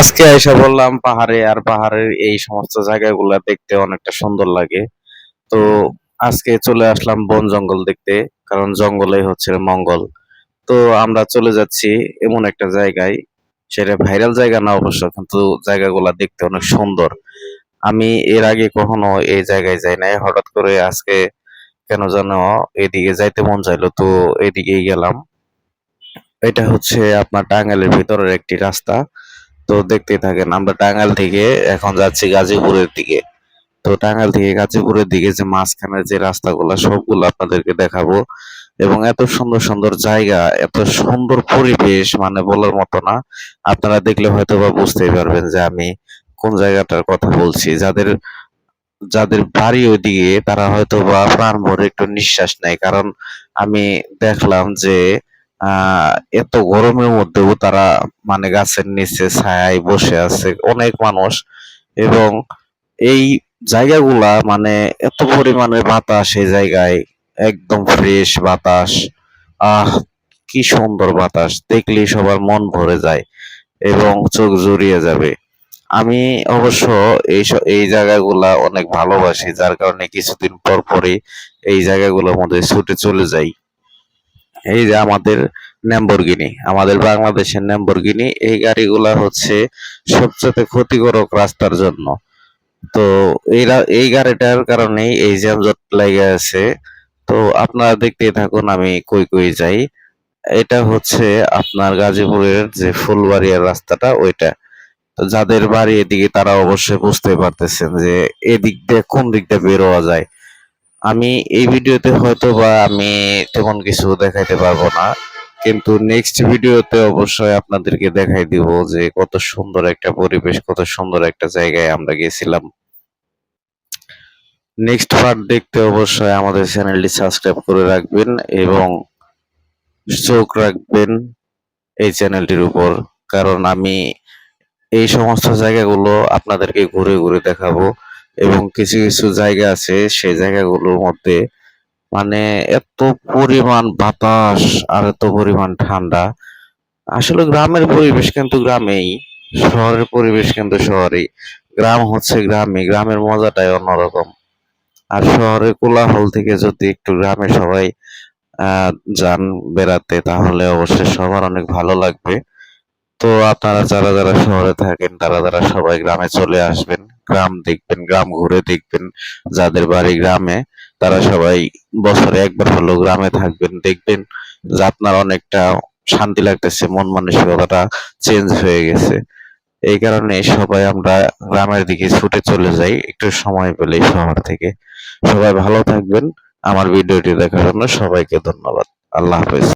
আজকে এসে বললাম পাহাড়ে, আর পাহাড়ের এই সমস্ত জায়গাগুলো দেখতে অনেকটা সুন্দর লাগে। তো আজকে চলে আসলাম বন জঙ্গল দেখতে, কারণ জঙ্গলেই হচ্ছে মঙ্গল। তো আমরা চলে যাচ্ছি এমন একটা জায়গায়, সেটা ভাইরাল জায়গা না অবশ্য, কিন্তু জায়গাগুলা দেখতে অনেক সুন্দর। আমি এর আগে কখনো এই জায়গায় যাই নাই, হঠাৎ করে আজকে কেন যেন এদিকে যাইতে মন চাইলো, তো এদিকেই গেলাম। এটা হচ্ছে আপনার টাঙ্গাইলের ভিতরের একটি রাস্তা। তো দেখতে থাকেন, আমরা টাঙ্গাইল থেকে এখন যাচ্ছি গাজীপুরের দিকে। তো টাঙ্গাইল থেকে গাজীপুরের দিকে যে মাঝখানের যে রাস্তাগুলো, সবগুলো আপনাদেরকে দেখাবো। এবং এত সুন্দর সুন্দর জায়গা, এত সুন্দর পরিবেশ মানে বলার মতো না। আপনারা দেখলে হয়তো বা বুঝতেই পারবেন যে আমি কোন জায়গাটার কথা বলছি। যাদের যাদের বাড়ি ওইদিকে, তারা হয়তো বা প্রাণ ভরে একটু নিঃশ্বাস নেয়। কারণ আমি দেখলাম যে এত গরমের মধ্যেও তারা মানে গাছের নিচে ছায়ায় বসে আছে, অনেক মানুষ। এবং এই জায়গাগুলা মানে এত পরিমাণে বাতাস এই জায়গায়, একদম ফ্রেশ বাতাস। আহ, কি সুন্দর বাতাস, দেখলেই সবার মন ভরে যায় এবং চোখ জুড়িয়ে যাবে। আমি অবশ্য এই এই জায়গাগুলা অনেক ভালোবাসি, যার কারণে কিছুদিন পর পরই এই জায়গাগুলোর মধ্যে ছুটে চলে যাই। এই যে আমাদের ল্যাম্বরগিনি আমাদের বাংলাদেশের ল্যাম্বরগিনি এই গাড়িগুলা হচ্ছে সবচেয়ে ক্ষতিকারক রাস্তার জন্য। তো এই এই গাড়িটার কারণেই এই যানজট লেগে আছে। তো আপনারা দেখতেই থাকুন, আমি কই কই যাই। এটা হচ্ছে আপনার গাজীপুরের যে ফুলবাড়িয়ার রাস্তাটা, ওইটা। যাদের বাড়ি এদিকে তারা অবশ্যই বুঝতে পারতেছেন যে এদিক দিয়ে কোন দিক দিয়ে বেরোয়া যায়। আমি এই ভিডিওতে হয়তো বা আমি তেমন কিছু দেখাইতে পারব না, কিন্তু নেক্সট ভিডিওতে অবশ্যই আপনাদেরকে দেখাই দিব যে কত সুন্দর একটা পরিবেশ, কত সুন্দর একটা জায়গায় আমরা গেছিলাম। নেক্সট পার্ট দেখতে অবশ্যই আমাদের চ্যানেলটি সাবস্ক্রাইব করে রাখবেন এবং চোখ রাখবেন এই চ্যানেলটির উপর, কারণ আমি এই সমস্ত জায়গাগুলো আপনাদেরকে ঘুরে ঘুরে দেখাবো। এবং কিছু কিছু জায়গা আছে, সেই জায়গাগুলোর মধ্যে মানে এত পরিমাণ বাতাস আর এত পরিমাণ ঠান্ডা। আসলে গ্রামের পরিবেশ কিন্তু গ্রামেই, শহরের পরিবেশ কিন্তু শহরেই। গ্রাম হচ্ছে গ্রামে গ্রামের মজাটাই অন্যরকম। আর শহরের কোলাহল থেকে যদি একটু গ্রামে সবাই যান বেড়াতে, তাহলে অবশ্যই সবার অনেক ভালো লাগবে। তো আপনারা যারা যারা শহরে থাকেন, তারা তারা সবাই গ্রামে চলে আসবেন গ্রাম দেখবেন, গ্রাম ঘুরে দেখবেন, যাদের বাড়ি গ্রামে, তারা সবাই বছরে একবার হলেও গ্রামে থাকবেন। দেখবেন যে আপনার অনেকটা শান্তি লাগতেছে, মন মানসিকতাটা চেঞ্জ হয়ে গেছে। এই কারণে সবাই আমরা গ্রামের দিকে ছুটে চলে যাই, একটু সময় পেলেই শহর থেকে। সবাই ভালো থাকবেন। আমার ভিডিওটি দেখার জন্য সবাইকে ধন্যবাদ। আল্লাহ হাফেজ।